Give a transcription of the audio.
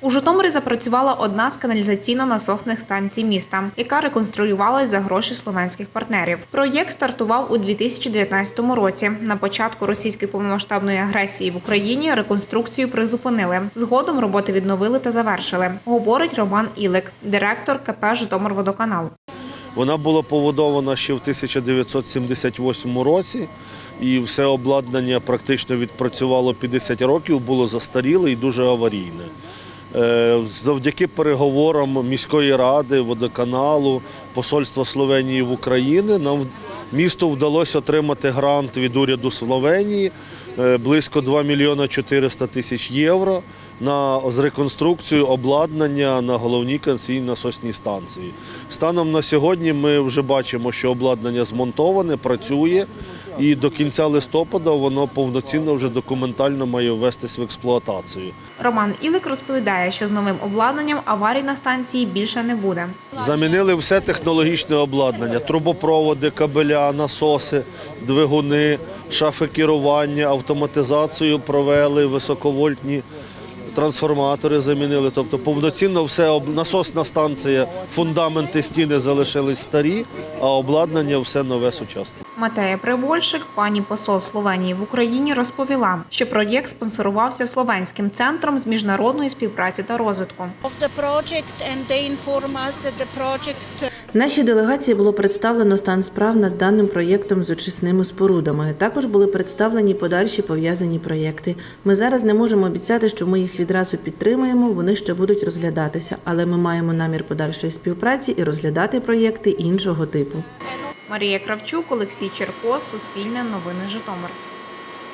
У Житомирі запрацювала одна з каналізаційно-насосних станцій міста, яка реконструювалась за гроші словенських партнерів. Проєкт стартував у 2019 році. На початку російської повномасштабної агресії в Україні реконструкцію призупинили. Згодом роботи відновили та завершили. Говорить Роман Ілик, директор КП Житомирводоканал. Вона була побудована ще в 1978 році, і все обладнання практично відпрацювало 50 років, було застаріле і дуже аварійне. Е, Завдяки переговорам міської ради, водоканалу, посольства Словенії в Україні нам місту вдалося отримати грант від уряду Словенії е, близько 2 мільйона 400 тисяч євро на з реконструкцію обладнання на головній канційній насосній станції. Станом на сьогодні ми вже бачимо, що обладнання змонтоване, працює, і до кінця листопада воно повноцінно вже документально має ввестись в експлуатацію. Роман Ілик розповідає, що з новим обладнанням аварій на станції більше не буде. Замінили все технологічне обладнання: трубопроводи, кабеля, насоси, двигуни, шафи керування, автоматизацію провели, високовольтні трансформатори замінили. Тобто повноцінно все насосна станція, фундаменти стіни залишились старі, а обладнання все нове сучасне. Матея Привольшик, пані посол Словенії в Україні, розповіла, що проєкт спонсорувався Словенським центром з міжнародної співпраці та розвитку. Нашій делегації було представлено стан справ над даним проєктом з очисними спорудами. Також були представлені подальші пов'язані проєкти. Ми зараз не можемо обіцяти, що ми їх відразу підтримуємо. Вони ще будуть розглядатися, але ми маємо намір подальшої співпраці і розглядати проєкти іншого типу. Марія Кравчук, Олексій Черко, Суспільне новини Житомир.